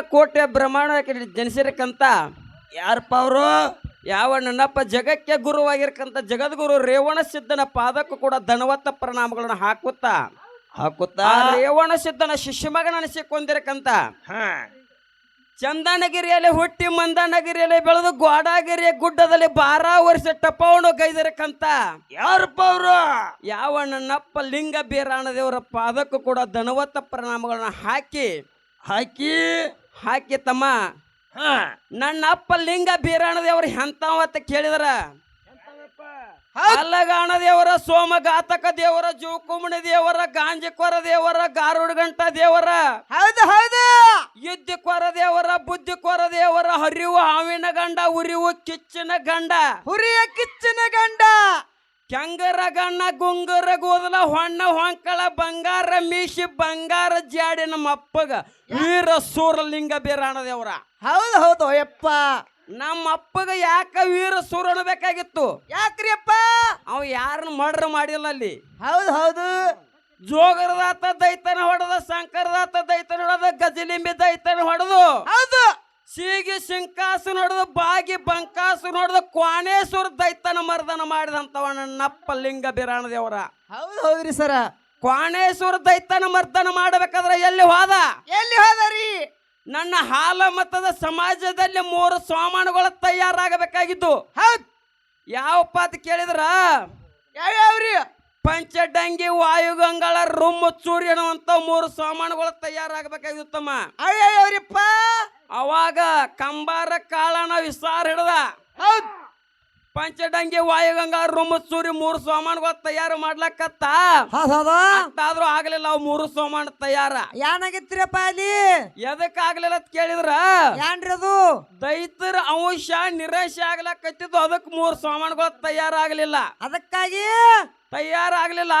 ಕೋಟೆ ಬ್ರಹ್ಮಾಂಡ ಜನಿಸಿರಕ್ಕಂತ ಯಾರಪ್ಪ ಅವರು? ಯಾವ ನನ್ನಪ್ಪ ಜಗಕ್ಕೆ ಗುರುವಾಗಿರಕ್ಕಂತ ಜಗದ್ಗುರು ರೇವಣ ಸಿದ್ಧನ ಪಾದಕ್ಕೂ ಕೂಡ ಧನವತ್ತ ಪರಿಣಾಮಗಳನ್ನು ಹಾಕುತ್ತಾ? ಹಾಕುತ್ತಾ? ರೇವಣ ಸಿದ್ಧನ ಶಿಷ್ಯ ಮಗನ ಚಂದನಗಿರಿಯಲ್ಲಿ ಹುಟ್ಟಿ ಮಂದನಗಿರಿಯಲ್ಲಿ ಬೆಳೆದು ಗ್ವಾಡಾಗಿರಿಯ ಗುಡ್ಡದಲ್ಲಿ ಬಾರ ವರ್ಷ ಟಪವನು ಗೈದಿರಕ್ಕಂತ ಯಾರಪ್ಪ ಅವರು? ಯಾವ ನನ್ನಪ್ಪ ಲಿಂಗ ಬೀರಾಣದೇವರ ಪಾದಕ್ಕೂ ಕೂಡ ಧನವತ್ತ ಪರಿಣಾಮಗಳನ್ನ ಹಾಕಿ. ಹಾಕಿ. ಹಾಕಿ ತಮ್ಮ. ಹಾ. ನನ್ನ ಅಪ್ಪ ಲಿಂಗ ಬೀರಾಣ ದೇವರು ಅಂತ ಕೇಳಿದ್ರ. ಅಲ್ಲಗಾಣ ದೇವರ ಸೋಮಘಾತಕ ದೇವರ ಜೋಕುಮಣಿ ದೇವರ ಗಾಂಜಿಕೊರ ದೇವರ ಗಾರುಡ್ಗಂಟ ದೇವರ. ಹೌದು ಹೌದು. ಯುದ್ಧಕೊರ ದೇವರ ಬುದ್ಧಿಕೊರ ದೇವರ ಹರಿವು ಹಾವಿನ ಗಂಡ ಉರಿವು ಕಿಚ್ಚಿನ ಗಂಡ. ಹುರಿಯ ಕಿಚ್ಚಿನ ಗಂಡ. ಕೆಂಗರ ಗಣ್ಣ ಗುಂಗರ ಗೋದಲ ಹೊಣ್ಣ ಹೊಂಕಳ ಬಂಗಾರ ಮೀಸಿ ಬಂಗಾರ ಜಾಡಿ ನಮ್ಮ ಅಪ್ಪಗ ವೀರ ಸೂರಲಿಂಗ ಬೀರಾಣದೇವ್ರ ಹೌದು ಹೌದು ಯಪ್ಪ ನಮ್ಮ ಅಪ್ಪಗ ಯಾಕ ವೀರ ಸೂರ ಬೇಕಾಗಿತ್ತು ಯಾಕ್ರಿ ಅಪ್ಪ? ಅವ ಯಾರನ್ನ ಮರ್ಡರ್ ಮಾಡಿಲ್ಲ ಅಲ್ಲಿ. ಹೌದು ಹೌದು. ಜೋಗರದಾತ ದೈತನ ಹೊಡೆದ ಶಂಕರದಾತ ದೈತನ ಹೊಡೆದ ಗಜಲಿಂಬಿ ದೈತನ ಹೊಡೆದು. ಹೌದು. ಸೀಗಿ ಸಿಂಕಾಸು ನೋಡಿದ ಬಾಗಿ ಬಂಕಾಸು ನೋಡಿದ ಕ್ವಾನೇಶ್ವರ ದೈತನ ಮರ್ದನ ಮಾಡಿದಂಥವ ನನ್ನಪ್ಪ ಲಿಂಗ ಬಿರಾಣ ದೇವರ ಹೌದು ಹೌದ್ರಿ ಸರ. ಕ್ವಾಣೇಶ್ವರ ದೈತನ ಮರ್ದನ ಮಾಡಬೇಕಾದ್ರೆ ಎಲ್ಲಿ ಹೋದ? ಎಲ್ಲಿ ಹೋದರಿ? ನನ್ನ ಹಾಲ ಮತದ ಸಮಾಜದಲ್ಲಿ ಮೂರು ಸಾಮಾನುಗಳು ತಯಾರಾಗಬೇಕಾಗಿದ್ದು. ಹೌದು. ಯಾವಪ್ಪ ಅಂತ ಕೇಳಿದ್ರ? ಯಾವ್ಯಾವ್ರಿ ಪಂಚಡಂಗಿ ವಾಯುಗಂಗಳ ರುಮ್ಮು ಸೂರ್ಯನ ಅಂತ ಮೂರು ಸಾಮಾನುಗಳು ತಯಾರಾಗಬೇಕಾಗಿತ್ತು ತಮ್ಮ. ಅಯ್ಯವ್ರಿಪ್ಪ ಅವಾಗ ಕಂಬಾರ ಕಾಳನ ವಿಸ್ತಾರ ಹಿಡ್ದ. ಹೌದ್. ಪಂಚಡಂಗಿ ವಾಯುಗಂಗಾ ರುಮ್ಮು ಸೂರಿ ಮೂರು ಸಾಮಾನುಗಳು ತಯಾರು ಮಾಡ್ಲಕ್ಕತ್ತ ಆಗ್ಲಿಲ್ಲ ಅವ್ ಮೂರು ಸಾಮಾನು ತಯಾರ. ಏನಾಗಿತ್ರಿಪ್ಪ ಅಲ್ಲಿ? ಎದಕ್ ಆಗ್ಲಿಲ್ಲ ಅಂತ ಕೇಳಿದ್ರ? ಏನ್ರದು ದೈತರ ಅಂಶ ನಿರಾಶೆ ಆಗ್ಲಕ್ಕತ್ತಿದ್ದು ಅದಕ್ಕೆ ಮೂರು ಸಾಮಾನುಗಳು ತಯಾರಾಗ್ಲಿಲ್ಲ. ಅದಕ್ಕಾಗಿ? ತಯಾರಾಗ್ಲಿಲ್ಲ.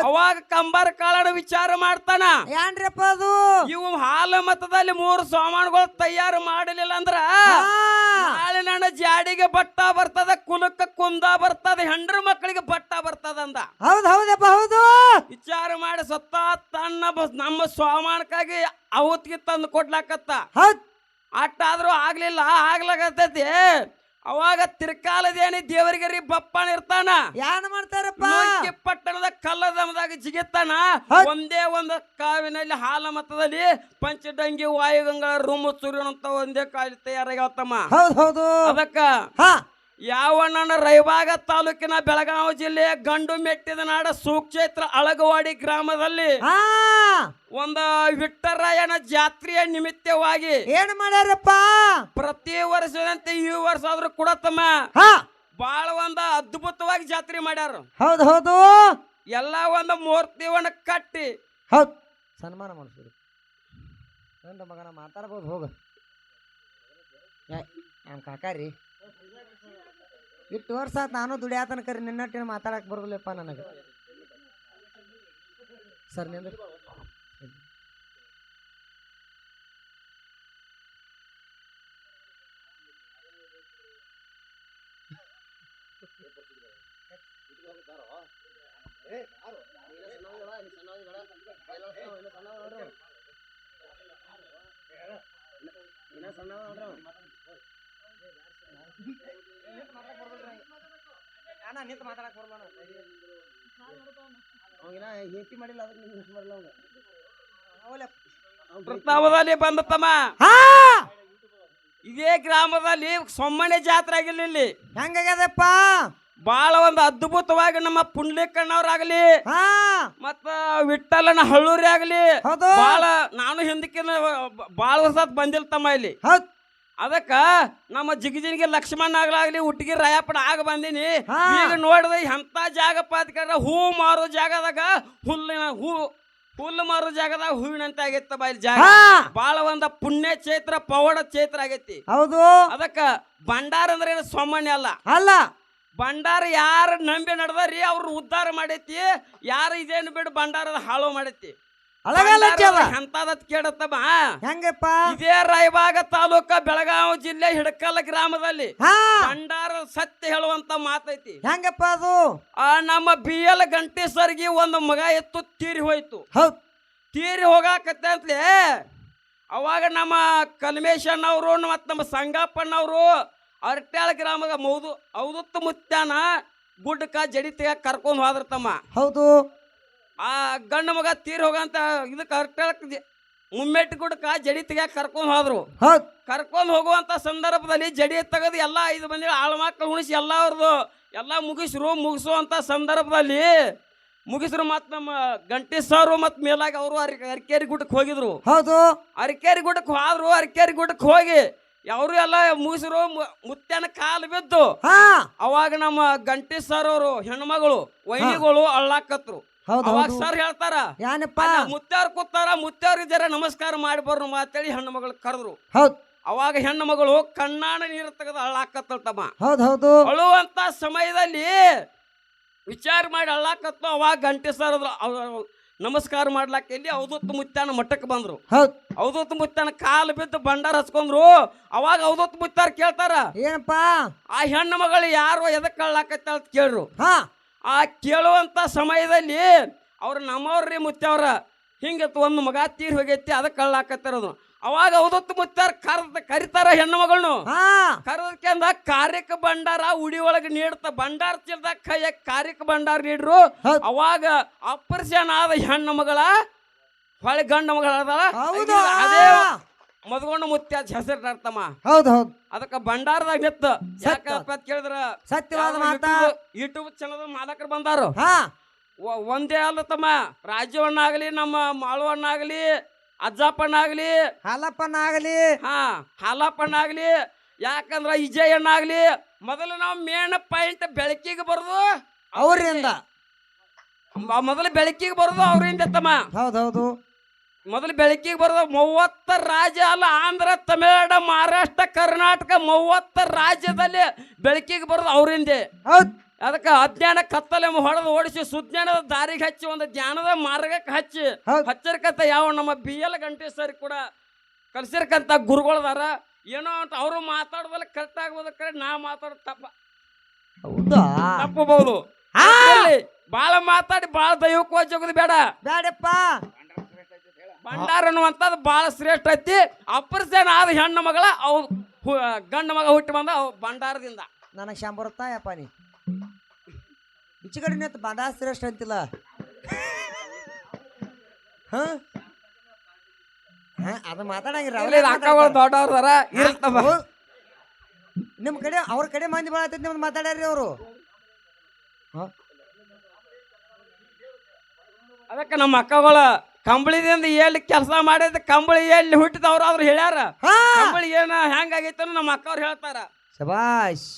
ಅವಾಗ ಕಂಬರ್ ಕಾಳನ ವಿಚಾರ ಮಾಡ್ತಾನ. ಏನ್ರಪ್ಪ ಅದು? ಇವು ಹಾಲು ಮತದಲ್ಲಿ ಮೂರು ಸಾಮಾನುಗಳು ತಯಾರು ಮಾಡಲಿಲ್ಲ ಅಂದ್ರ ನಾಳೆ ನನ್ನ ಜಾಡಿಗೆ ಬಟ್ಟ ಬರ್ತದ ಕುಲಕ್ಕ ಕುಂದ ಬರ್ತದ ಹೆಂಡ್ರ ಮಕ್ಕಳಿಗೆ ಬಟ್ಟ ಬರ್ತದ ಅಂದ. ಹೌದ್ ಹೌದಪ್ಪ ಹೌದು. ವಿಚಾರ ಮಾಡಿ ಸತ್ತ ತನ್ನ ನಮ್ಮ ಸ್ವಾಮಾನಕ್ಕಾಗಿ ಅವತ್ತಿಗೆ ತಂದು ಕೊಡ್ಲಾಕತ್ತ. ಹೌದ್. ಅಟ್ಟಾದ್ರೂ ಆಗ್ಲಿಲ್ಲ ಆಗ್ಲಾಕತ್ತೈತಿ. ಅವಾಗ ತಿರ್ಕಾಲದೇನಿ ದೇವರಿಗರಿ ಬಪ್ಪನ ಇರ್ತಾನ. ಏನ್ ಮಾಡ್ತಾರಪ್ಪ? ಲೋಕಿ ಪಟ್ಟಣದ ಕಲ್ಲದಮದಾಗ ಜಿಗಿತಾನ. ಹೌದ್. ಒಂದೇ ಒಂದು ಕಾವಿನಲ್ಲಿ ಹಾಲ ಮತದಲ್ಲಿ ಪಂಚಡಂಗಿ ವಾಯುಗಂಗಳ ರೂಮು ಸೂರ್ಯನಂತ ಒಂದೇ ಕಾಯಿಲೆ ತಯಾರಾಗ್ಯಾವತ್ತಮ್ಮ ಹೌದ್ ಹೌದು. ಅದಕ್ಕ ಹಾ. ಯಾವಣ್ಣನ ರೈಬಾಗ ತಾಲೂಕಿನ ಬೆಳಗಾವಿ ಜಿಲ್ಲೆಯ ಗಂಡು ಮೆಟ್ಟಿದ ನಾಡ ಸೂಕ್ಷೇತ್ರ ಅಳಗವಾಡಿ ಗ್ರಾಮದಲ್ಲಿ ಹಾ ಒಂದು ವಿಠರಾಯನ ಜಾತ್ರೆಯ ನಿಮಿತ್ತವಾಗಿ ಏನ್ ಮಾಡ್ಯಾರಪ್ಪ? ಪ್ರತಿ ವರ್ಷದಂತೆ ಈ ವರ್ಷ ಆದ್ರೂ ಕೂಡ ತಮ್ಮ ಹಾ. ಬಾಳ ಒಂದು ಅದ್ಭುತವಾಗಿ ಜಾತ್ರೆ ಮಾಡ್ಯಾರ. ಹೌದು ಹೌದು. ಎಲ್ಲ ಒಂದು ಮೂರ್ತಿವನ್ನ ಕಟ್ಟಿ. ಹೌದು. ಸನ್ಮಾನ ಮಾಡಿಸ್ಬಿಡಿ ಗಂಡ ಮಗನ ಮಾತಾಡ್ಬೋದು ಹೋಗ. ನಮ್ಮ ಕಾಕಾರಿ? ಇಟ್ಟು ವರ್ಷ ನಾನು ದುಡಿಯಾತನ ಕರಿ ನಿನ್ನಟ್ಟಿನ ಮಾತಾಡಕ್ಕೆ ಬರೋದಿಲ್ಲಪ್ಪ ನನಗೆ. ಸರ್ನಿಂದ ನಿಂತು ಮಾತಾಡಕ್ ಬರಲ್ಲ ಅವಾಗಿನ ಮಾಡಿಲ್ಲ ಅದಕ್ಕೆ ಬಂದ ತಮ್ಮ ಹಾ! ಇದೇ ಗ್ರಾಮದಲ್ಲಿ ಸೊಮ್ಮನೆ ಜಾತ್ರೆ ಆಗಿಲ್ಲ ಇಲ್ಲಿ. ಹೆಂಗಾಗ್ಯದಪ್ಪ? ಬಾಳ ಒಂದು ಅದ್ಭುತವಾಗಿ ನಮ್ಮ ಪುಂಡ್ಲಿಕಣ್ಣವ್ರಾಗಲಿ ಹಾ! ಮತ್ತ ವಿಠಲನ ಹಳ್ಳೂರಿ ಆಗಲಿ ಹೌದು. ಬಾಳ ನಾನು ಹಿಂದಕ್ಕಿನ ಬಾಳ ವರ್ಷ ಬಂದಿಲ್ತಮ್ಮ ಬಂದಿಲ್ಲ ತಮ್ಮ ಇಲ್ಲಿ. ಹೌದ್. ಅದಕ್ಕ ನಮ್ಮ ಜಿಗಜಿನಿಗೆ ಲಕ್ಷ್ಮಣ ಆಗ್ಲಾಗ್ಲಿ ಹುಟ್ಟಿಗೆ ರಾಯಪ್ಪನ ಆಗ ಬಂದೀನಿ. ಹಾ. ಈಗ ನೋಡಿದ್ರೆ ಎಂತ ಜಾಗಪ್ಪ ಅದಕ್ಕೆ ಹೂ ಮಾರೋ ಜಾಗದಾಗ ಹುಲ್ಲಿನ ಹೂ ಹುಲ್ಲು ಮಾರೋ ಜಾಗದಾಗ ಹೂವಿನಂತ ಆಗೈತ ಇಲ್ಲಿ ಜಾಗ. ಹಾ. ಬಾಳ ಒಂದ ಪುಣ್ಯ ಚೈತ್ರ ಪವಾಡ ಚೈತ್ರ ಆಗೈತಿ. ಹೌದು. ಅದಕ್ಕ ಭಂಡಾರ ಅಂದ್ರೆ ಏನು ಸಾಮಾನ್ಯ ಅಲ್ಲ. ಅಲ್ಲ. ಭಂಡಾರ ಯಾರು ನಂಬಿ ನಡೆದಾರಿ ಅವ್ರು ಉದ್ಧಾರ ಮಾಡೈತಿ. ಯಾರು ಇದೇನು ಬಿಡು ಭಂಡಾರದ ಹಾಳು ಮಾಡೈತಿ. ಅಳಗಲ್ಲ ಕೇಳತ್ತಮ್ಮ? ಹೆಂಗಪ್ಪ? ಇದೇ ರಾಯಬಾಗ ತಾಲೂಕ ಬೆಳಗಾವಿ ಜಿಲ್ಲೆ ಹಿಡಕಲ್ ಗ್ರಾಮದಲ್ಲಿ ಹಾ. ಭಂಡಾರ ಸತ್ಯ ಹೇಳುವಂತ ಮಾತೈತಿ. ಹೆಂಗಪ್ಪ ಅದು? ಆ ನಮ್ಮ ಬಿ ಎಲ್ ಸರ್ಗಿ ಒಂದು ಮಗ ಎತ್ತು ತೀರಿ ಹೋಯ್ತು. ಹೌದ್. ತೀರಿ ಹೋಗಾಕತ್ತೆ ಅಂತಲೇ ಅವಾಗ ನಮ್ಮ ಕಲ್ಮೇಶಣ್ಣವರು ಮತ್ತು ನಮ್ಮ ಸಂಗಪ್ಪಣ್ಣವರು ಅರಟ್ಯಾಳ ಗ್ರಾಮದ ಮೌದು ಅವದತ್ತು ಮುತ್ತಾನ ಗುಡ್ಡಕ ಜಡಿ ಕರ್ಕೊಂಡು ಹೋದ್ರ ತಮ್ಮ ಹೌದು. ಆ ಗಂಡ ಮಗ ತೀರ್ ಹೋಗಂತ ಇದಕ್ಕೆ ಕರ್ಕ ಮುಮ್ಮೆಟ್ಟು ಗುಡ್ಡಕ್ಕ ಜಡಿ ತೆಗಿಯಕ್ಕೆ ಕರ್ಕೊಂಡು ಹೋದ್ರು. ಹೌದ್. ಕರ್ಕೊಂಡು ಹೋಗುವಂತ ಸಂದರ್ಭದಲ್ಲಿ ಜಡಿ ತೆಗೆದು ಎಲ್ಲ ಐದು ಮಂದಿ ಆಳ್ಮಕ್ಳು ಉಣಿಸಿ ಎಲ್ಲ ಅವ್ರದ್ದು ಎಲ್ಲ ಮುಗಿಸ್ರು ಮುಗಿಸುವಂತ ಸಂದರ್ಭದಲ್ಲಿ ಮುಗಿಸ್ರು ಮತ್ತು ನಮ್ಮ ಗಂಟಿ ಸಾರು ಮತ್ತು ಮೇಲಾಗಿ ಅವರು ಅರಿಕೇರಿ ಗುಡ್ಡಕ್ಕೆ ಹೋಗಿದ್ರು. ಹೌದು. ಅರಿಕೇರಿ ಗುಡ್ಡಕ್ಕೆ ಹೋದ್ರು ಅರಿಕೇರಿ ಗುಡ್ಡಕ್ಕೆ ಹೋಗಿ ಅವರು ಎಲ್ಲ ಮುಗಿಸ್ರು ಮುತ್ತನ ಕಾಲು ಬಿದ್ದು. ಅವಾಗ ನಮ್ಮ ಗಂಟಿ ಸರ್ ಅವರು ಹೆಣ್ಮಗಳು ವೈನಿಗಳು ಅಳ್ಳಾಕತ್ರು. ಹೌದು ಅವಾಗ ಹೌದು. ಸರ್ ಹೇಳ್ತಾರ ಏನಪ್ಪ ಮುತ್ಯಾರ್ ಕೂತಾರ ಮುತ್ತಾರ ಇದ್ದಾರೆ ನಮಸ್ಕಾರ ಮಾಡಿ ಬರ್ರು ಅಂತೇಳಿ ಹೆಣ್ಣು ಮಗಳು ಕರೆದ್ರು. ಹೌದ್. ಅವಾಗ ಹೆಣ್ಣು ಮಗಳು ಕಣ್ಣಾಣ ನೀರು ತೆಗೆದು ಅಳ್ಳಾಕತ್ತಳ ತಮ್ಮ ಹೌದು ಹೌದು. ಅಳುವಂತ ಸಮಯದಲ್ಲಿ ವಿಚಾರ ಮಾಡಿ ಅಳ್ಳಾಕತ್ತು ಅವಾಗ ಗಂಟೆ ಸರ್ ನಮಸ್ಕಾರ ಮಾಡ್ಲಾಕ ಎಲ್ಲಿ ಅವಧೂತ್ ಮುತ್ತಾನ ಮಠಕ್ಕೆ ಬಂದ್ರು. ಹೌದು. ಅವಧೂತ್ ಮುತ್ತಾನ ಕಾಲು ಬಿದ್ದು ಭಂಡಾರ ಹಚ್ಕೊಂಡ್ರು ಅವಾಗ ಅವಧೂತ್ ಮುತ್ತಾರ ಕೇಳ್ತಾರ ಏನಪ್ಪ? ಆ ಹೆಣ್ಣು ಮಗಳು ಯಾರು ಎದಕ್ಕೆ ಅಳ್ಳಾಕತ್ತ ಅಂತ ಕೇಳ್ರು. ಹಾ. ಆ ಕೇಳುವಂಥ ಸಮಯದಲ್ಲಿ ಅವ್ರು ನಮ್ಮವ್ರಿ ಮುತ್ತವ್ರ ಹಿಂಗತ್ತು ಒಂದು ಮಗ ತೀರ್ ಹೋಗೈತಿ ಅದಕ್ಕೆ ಕಳ್ಳಾಕತ್ತಿರೋದು. ಅವಾಗ ಅವದತ್ತು ಮುತ್ತಾರ ಕರ್ದ ಕರಿತಾರ ಹೆಣ್ಣು ಮಗಳನ್ನು ಹಾ. ಕರೆದಕ್ಕೆಂದ ಕಾರ್ಯಕ್ಕೆ ಭಂಡಾರ ಉಡಿ ಒಳಗೆ ನೀಡ್ತ ಭಂಡಾರ ಚಿಲ್ದಾಗ ಕೈಯ ಕಾರ್ಯಕ್ಕೆ ಭಂಡಾರ ನೀಡ್ರು. ಅವಾಗ ಅಪರ್ಷನ್ ಆದ ಹೆಣ್ಣು ಮಗಳ ಹೊಳೆ ಗಂಡ ಮಗಳ ಅದೇ ಮದ್ಗೊಂಡು ಮುತ್ಯಾಜ್ ಹೆಸರು ಅರ್ಥಮ್ಮ. ಹೌದು ಹೌದು. ಅದಕ್ಕೆ ಭಂಡಾರದಾಗ ನಿತ್ತ ಯಾಕಪ್ಪ ಅಂತ ಕೇಳಿದ್ರ? ಸತ್ಯವಾದ ಮಾತಾ. ಯೂಟ್ಯೂಬ್ ಚಾನಲ್ ಮಾಲಕರು ಬಂದಾರು. ಹಾ. ಒಂದೇ ಅಲ್ಲ ತಮ್ಮ. ರಾಜವಣ್ಣ ಆಗಲಿ ನಮ್ಮ ಮಾಳವಣ್ಣ ಆಗಲಿ ಅಜ್ಜಪ್ಪನ ಆಗಲಿ ಹಾಲಪ್ಪನ ಆಗಲಿ ಹಾ ಹಾಲಪ್ಪಣ್ಣ ಆಗಲಿ ಯಾಕಂದ್ರ ವಿಜಯಣ್ಣ ಆಗ್ಲಿ ಮೊದಲು ನಾವು ಮೇನ್ ಪಾಯಿಂಟ್ ಬೆಳಕಿಗೆ ಬರೋದು ಅವರಿಂದ. ಮೊದಲು ಬೆಳಕಿಗೆ ಬರೋದು ಅವರಿಂದ ತಮ್ಮ. ಹೌದೌದು ಹೌದು. ಮೊದಲು ಬೆಳಕಿಗೆ ಬರೋದು ಮೂವತ್ತ ರಾಜ್ಯ ಅಲ್ಲ ಆಂಧ್ರ ತಮಿಳುನಾಡು ಮಹಾರಾಷ್ಟ್ರ ಕರ್ನಾಟಕ ಮೂವತ್ತ ರಾಜ್ಯದಲ್ಲಿ ಬೆಳಕಿಗೆ ಬರೋದು ಅವರಿಂದೆ ಹೌದ್. ಅದಕ್ಕೆ ಅಜ್ಞಾನ ಕತ್ತಲೆ ಹೊಡೆದು ಓಡಿಸಿ ಸುಜ್ಞಾನದ ದಾರಿಗೆ ಹಚ್ಚಿ ಒಂದು ಜ್ಞಾನದ ಮಾರ್ಗಕ್ಕೆ ಹಚ್ಚಿ ಹಚ್ಚಿರ್ಕಂತ ಯಾವ ನಮ್ಮ ಬಿ ಎಲ್ ಗಂಟೇಶ್ವರಿ ಸರ್ ಕೂಡ ಕಲ್ಸಿರ್ಕಂತ ಗುರುಗಳದಾರ. ಏನೋ ಅಂತ ಅವರು ಮಾತಾಡೋದಲ್ಲ ಕರೆಕ್ಟ್ ಆಗ್ಬೋದು ಕರೆ ನಾ ಮಾತಾಡೋದು ತಪ್ಪ. ಹೌದಾ? ತಪ್ಪಬಹುದು! ಬಾಳ ಮಾತಾಡಿ ಬಾಳ ದೈವಕ್ಕೆ ಹೋಗೋದು ಬೇಡ. ಬ್ಯಾಡಪ್ಪ ಭಂಡಾರ ಅನ್ನುವಂಥದ್ದು ಭಾಳ ಶ್ರೇಷ್ಠ ಐತಿ. ಅಪ್ರಸೇನ ಆದ ಹೆಣ್ಣು ಮಗಳ ಅವು ಗಂಡು ಮಗ ಹುಟ್ಟಿ ಬಂದ ಅವ್ ಭಂಡಾರದಿಂದ. ನನಗೆ ಶಾಮ್ ಬರುತ್ತಾ ಯಪ್ಪ ನೀ ನಿಂತು ಭಂಡಾರ ಶ್ರೇಷ್ಠ ಅಂತಿಲ್ಲ. ಹ? ಹ, ಅದು ಮಾತಾಡಂಗಿಲ್ಲ ಇಲ್ಲಿ ಅಕ್ಕಗಳು ದೊಡ್ಡವ್ರದಾರ ಇರ್ತವ ನಿಮ್ಮ ಕಡೆ ಅವ್ರ ಕಡೆ ಮಂದಿ ಭಾಳ ಆಯ್ತೈತಿ ನಿಮ್ದು ಮಾತಾಡ್ಯಾರಿ ಅವರು. ಅದಕ್ಕೆ ನಮ್ಮ ಅಕ್ಕಗಳು ಕಂಬಳಿದಿಂದ ಎಲ್ಲಿ ಕೆಲಸ ಮಾಡಿದ ಕಂಬಳಿ ಎಲ್ಲಿ ಹುಟ್ಟಿದವ್ರು ಅವ್ರು ಹೇಳ್ಯಾರ ಕಂಬಳಿ ಏನ ಹೆಂಗಾಗೈತೆ ನಮ್ಮ ಅಕ್ಕವ್ರು ಹೇಳ್ತಾರ. ಶಬಾಷ್.